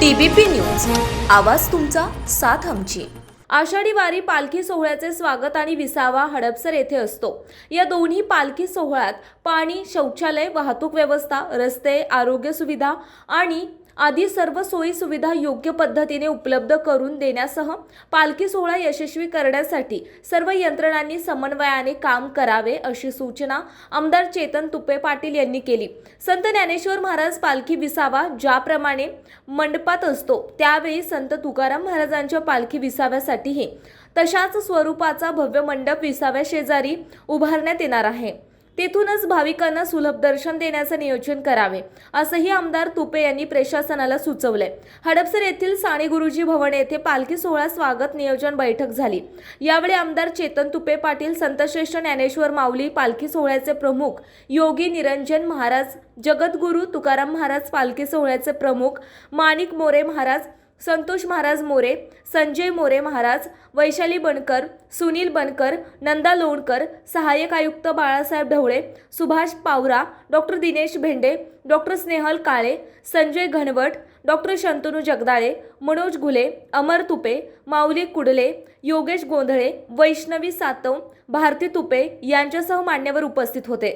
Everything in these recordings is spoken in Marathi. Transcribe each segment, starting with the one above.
TBP news. आवाज तुमचा साथ आमची. आषाढी वारी पालखी सोहळ्याचे स्वागत आणि विसावा हडपसर येथे असतो. या दोन्ही पालखी सोहळ्यात पाणी शौचालय वाहतूक व्यवस्था रस्ते आरोग्य सुविधा आणि आदी सर्व सोयी सुविधा योग्य पद्धतीने उपलब्ध करून देण्यासह पालखी सोहळा यशस्वी करण्यासाठी सर्व यंत्रणांनी समन्वयाने काम करावे अशी सूचना आमदार चेतन तुपे पाटील यांनी केली. संत ज्ञानेश्वर महाराज पालखी विसावा ज्याप्रमाणे मंडपात असतो त्यावेळी संत तुकाराम महाराजांच्या पालखी विसाव्यासाठीही तशाच स्वरूपाचा भव्य मंडप विसाव्या शेजारी उभारण्यात येणार आहे. तेथूनच भाविकांना सुलभ दर्शन देण्याचे नियोजन करावे असंही आमदार तुपे यांनी प्रशासनाला सुचवलंय. हडपसर येथील साने गुरुजी भवन येथे पालखी सोहळा स्वागत नियोजन बैठक झाली. यावेळी आमदार चेतन तुपे पाटील संतश्रेष्ठ ज्ञानेश्वर माऊली पालखी सोहळ्याचे प्रमुख योगी निरंजन महाराज जगद्गुरू तुकाराम महाराज पालखी सोहळ्याचे प्रमुख माणिक मोरे महाराज संतोष महाराज मोरे संजय मोरे महाराज वैशाली बनकर सुनील बनकर नंदा लोणकर सहाय्यक आयुक्त Balasaheb Dhawale Subhash Pawara doctor Dinesh Bhende doctor Snehal Kale Sanjay Ghanwat doctor Shantanu Jagdale Manoj Ghule Amar Tupe Mauli Kudale Yogesh Gondhale Vaishnavi Satav Bharati Tupe यांच्यासह मान्यवर उपस्थित होते.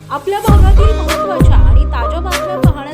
आपल्या भागातील महत्त्वाच्या आणि ताज्या बातम्या पाहण्यासाठी